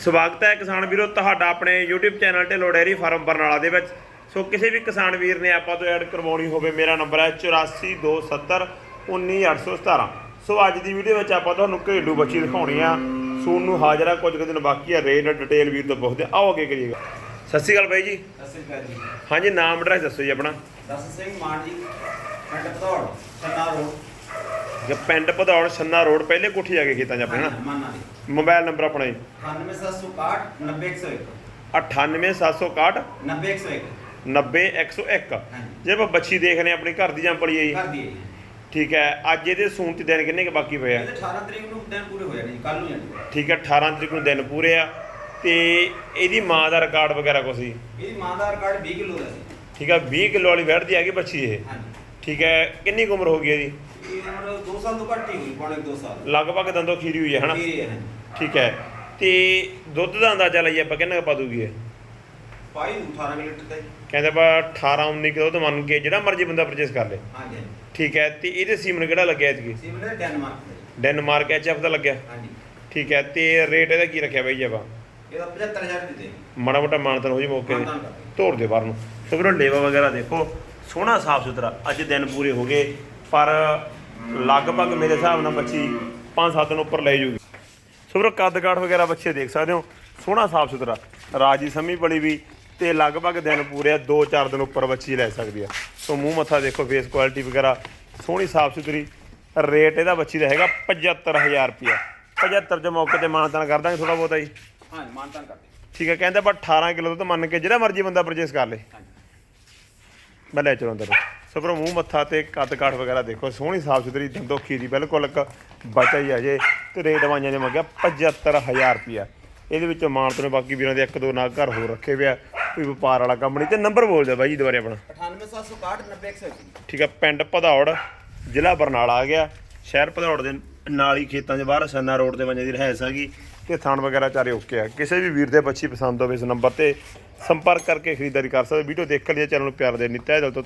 ਸਵਾਗਤ ਹੈ ਕਿਸਾਨ ਵੀਰੋ ਤੁਹਾਡਾ ਆਪਣੇ YouTube channel Dhillon dairy farm Barnala ਦੇ ਵਿੱਚ। ਸੋ ਕਿਸੇ ਵੀ ਕਿਸਾਨ ਵੀਰ ਨੇ ਆਪਾਂ ਤੋਂ ਐਡ ਕਰਵਾਉਣੀ ਹੋਵੇ ਮੇਰਾ ਨੰਬਰ ਹੈ 8427 19817 ਸੋ ਅੱਜ ਦੀ ਵੀਡੀਓ ਵਿੱਚ ਆਪਾਂ ਤੁਹਾਨੂੰ ਘਰੇਲੂ ਬੱਚੀ ਦਿਖਾਉਣੀ ਆ। ਸੂਨ ਨੂੰ ਹਾਜ਼ਰਾ ਕੁਝ ਕੁ ਦਿਨ ਬਾਕੀ ਆ ਰੇਟ ਡਿਟੇਲ ਵੀਰ ਤੋਂ ਪੁੱਛਦੇ ਆਓ ਅੱਗੇ ਕਰੀਏਗਾ ਸਤਿ ਸ਼੍ਰੀ ਅਕਾਲ ਬਾਈ ਜੀ। ਸਤਿ ਸ੍ਰੀ ਅਕਾਲ ਜੀ। ਹਾਂਜੀ ਨਾਮ ਐਡਰੈਸ ਦੱਸੋ ਜੀ ਆਪਣਾ। ਦਸ ਸਿੰਘ ਮਾਨ ਜੀ ਪਿੰਡ ਛੰਨਾ ਰੋਡ। ਜੇ ਪਿੰਡ ਭਦੌੜ ਛੰਨਾ ਰੋਡ ਪਹਿਲੇ ਕੋਠੀ ਜਾ ਕੇ ਖੇਤਾਂ 'ਚ ਆਪਣੇ ਮਾਨਾ ਮੋਬਾਈਲ ਨੰਬਰ ਆਪਣਾ ਜੀ। 98761 90101 98761 90101 90101 ਹਾਂਜੀ। ਜੇ ਆਪਾਂ ਬੱਚੀ ਦੇਖ ਰਹੇ ਹਾਂ ਆਪਣੀ ਘਰ ਦੀ ਜੰਪਲੀ ਹੈ ਜੀ। ਕਰ ਦਈਏ ਜੀ। ਠੀਕ ਹੈ ਅੱਜ ਇਹਦੇ ਸੂਣ ਤੇ ਦਿਨ ਕਿੰਨੇ ਕੁ ਬਾਕੀ ਪਏ ਆ? ਇਹਦੇ 18 ਤਰੀਕ ਨੂੰ ਦਿਨ ਪੂਰੇ ਹੋ ਜਾਣੇ ਜੀ ਕੱਲ ਨੂੰ ਜਾਣੇ ਠੀਕ ਹੈ 18 ਤਰੀਕ ਨੂੰ ਦਿਨ ਪੂਰੇ ਆ। ਤੇ ਇਹਦੀ ਮਾਂ ਦਾ ਰਿਕਾਰਡ ਵਗੈਰਾ ਕੁਛ ਸੀ ਇਹਦੀ ਮਾਂ ਦਾ ਰਿਕਾਰਡ 20 ਕਿਲੋ ਦਾ ਸੀ ਠੀਕ ਹੈ 20 ਕਿਲੋ ਵਾਲੀ ਵੈਟ ਦੀ ਹੈਗੀ ਬੱਚੀ ਇਹ। ਹਾਂਜੀ। ਠੀਕ ਹੈ ਕਿੰਨੀ ਕੁ ਉਮਰ ਹੋ ਗਈ ਇਹਦੀ? ਇਹ ਉਮਰ 2 ਸਾਲ ਤੋਂ ਘੱਟ ਹੀ ਹੋਈ ਪੌਣੇ 2 ਸਾਲ। ਲਗਭਗ ਦੰਦੋਂ ਖੀਰੀ ਹੋਈ ਹੈ ਹਨਾ? ਹੈ ਠੀਕ ਹੈ। ਤੇ ਦੁੱਧ ਦਾ ਅੰਦਾਜ਼ਾ ਲਈਏ ਆਪਾਂ ਕਿੰਨਾ ਪਾ ਦੂਗੀ ਇਹ? ਪਾਈ ਨੂੰ 18 ਲੀਟਰ ਤੇ ਕਹਿੰਦੇ ਆਪਾਂ 18 19 ਕਿਲੋ ਤੋਂ ਮੰਨ ਕੇ ਜਿਹੜਾ ਮਰਜ਼ੀ ਬੰਦਾ ਪਰਚੇਸ ਕਰ ਲੇ। ਹਾਂਜੀ ਠੀਕ ਹੈ ਤੇ ਇਹਦੇ ਸੀਮਨ ਕਿਹੜਾ ਲੱਗਿਆ ਇਤਕੀ? ਸਿਮਲੇ ਡੈਨਮਾਰਕ ਦਾ ਡੈਨਮਾਰਕ ਐਚਐਫ ਦਾ ਲੱਗਿਆ? ਹਾਂਜੀ। ਠੀਕ ਹੈ ਤੇ ਰੇਟ ਇਹਦਾ ਕੀ ਰੱਖਿਆ ਬਾਈ ਜੀ ਆਪਾਂ? ਇਹਦਾ 75000 ਦੇ ਦੇ ਮਾੜਾ ਮੋਟਾ ਮਾਨਤਨ ਹੋ ਜੀ ਮੌਕੇ ਤੇ। ਧੋਰ ਦੇ ਬਾਹਰ ਨੂੰ। ਸੋ ਵੀਰੋ ਲੇਵਾ ਵਗੈਰਾ ਦੇਖੋ ਸੋਹਣਾ ਸਾਫ਼ ਸੁਥਰਾ। ਅੱਜ ਦਿਨ ਪੂਰੇ ਹੋ ਗਏ ਪਰ ਲਗਭਗ ਮੇਰੇ ਹਿਸਾਬ ਨਾਲ ਬੱਚੀ 5-7 ਦਿਨ ਉੱਪਰ ਲੈ ਜੂਗੀ। ਸੋ ਵੀਰੋ ਕੱਦ ਕਾਠ ਵਗੈਰਾ ਬੱਚੇ ਦੇਖ ਸਕਦੇ ਹੋ। ਸੋਹਣਾ ਸਾਫ਼ ਸੁਥਰਾ। ਰਾਜੀ ਸਮੀ ਬੜੀ ਵੀ ਤੇ ਲਗਭਗ ਦਿਨ ਪੂਰੇ ਆ 2-4 ਦਿਨ ਉੱਪਰ ਬੱਚੀ ਲੈ ਸਕਦੀ ਆ। ਸੋ ਮੂੰਹ ਮੱਥਾ ਦੇਖੋ ਫੇਸ ਕੁਆਲਿਟੀ ਵਗੈਰਾ ਸੋਹਣੀ ਸਾਫ਼ ਸੁਥਰੀ। ਰੇਟ ਇਹਦਾ ਬੱਚੀ ਦਾ ਹੈਗਾ 75000 ਰੁਪਿਆ 75 ਦੇ ਮੌਕੇ ਤੇ ਮਾਨਤਨ ਕਰ ਦਾਂਗੇ ਥੋੜਾ ਬਹੁਤਾ ਜੀ। ਮਾਨਤਾਨ ਠੀਕ ਹੈ ਕਹਿੰਦੇ ਆਪਾਂ 18 ਕਿਲੋ ਤੋਂ ਮੰਨ ਕੇ ਜਿਹੜਾ ਮਰਜ਼ੀ ਬੰਦਾ ਪਰਚੇਸ ਕਰ ਲੇ। ਹਾਂਜੀ। ਮੈਂ ਲੈ ਚਲੋ ਅੰਦਰ। ਸੋ ਪਰ ਮੂੰਹ ਮੱਥਾ ਤੇ ਕੱਦ ਕਾਠ ਵਗੈਰਾ ਦੇਖੋ ਸੋਹਣੀ ਸਾਫ਼ ਸੁਥਰੀ ਦੰਦੋ ਖੀਰੀ ਬਿਲਕੁਲ ਇੱਕ ਬਚਾ ਹੀ ਆ ਜੇ। ਤੇ ਰੇਟ ਵਾਈਆਂ ਨੇ ਮੰਗਿਆ 75000 ਰੁਪਿਆ ਇਹਦੇ ਵਿੱਚੋਂ ਮਾਨ ਤੋਂ ਬਾਕੀ ਵੀਰਾਂ ਦੇ ਇੱਕ ਦੋ ਨਾਗ ਘਰ ਹੋਰ ਰੱਖੇ ਪਿਆ ਕੋਈ ਵਪਾਰ ਵਾਲਾ ਕੰਮ ਨਹੀਂ। ਤੇ ਨੰਬਰ ਬੋਲ ਦਿਓ ਬਾਈ ਜੀ ਦੁਬਾਰੇ ਆਪਣਾ। 98761 90101 ਠੀਕ ਹੈ ਪਿੰਡ ਭਦੌੜ ਜ਼ਿਲ੍ਹਾ ਬਰਨਾਲਾ ਆ ਗਿਆ। ਸ਼ਹਿਰ ਭਦੌੜ ਦੇ ਨਾਲ ਹੀ ਖੇਤਾਂ 'ਚ ਬਾਹਰ ਸੰਨਾ ਰੋਡ ਤੇ ਬੰਜੇ ਦੀ ਰਹਿਸ ਹੈਗੀ ਤੇ ਥਾਣ ਵਗੈਰਾ ਚਾਰੇ ਓਕੇ ਆ। ਕਿਸੇ ਵੀ ਵੀਰ ਦੇ ਬੱਚੀ ਪਸੰਦ ਹੋਵੇ ਇਸ ਨੰਬਰ ਤੇ ਸੰਪਰਕ ਕਰਕੇ ਖਰੀਦਦਾਰੀ ਕਰ ਸਕਦੇ ਵੀਡੀਓ ਦੇਖ ਕੇ ਲਈ ਚੈਨਲ ਨੂੰ ਪਿਆਰ ਦੇ ਤਹਿ ਦਿਲ ਤੋਂ।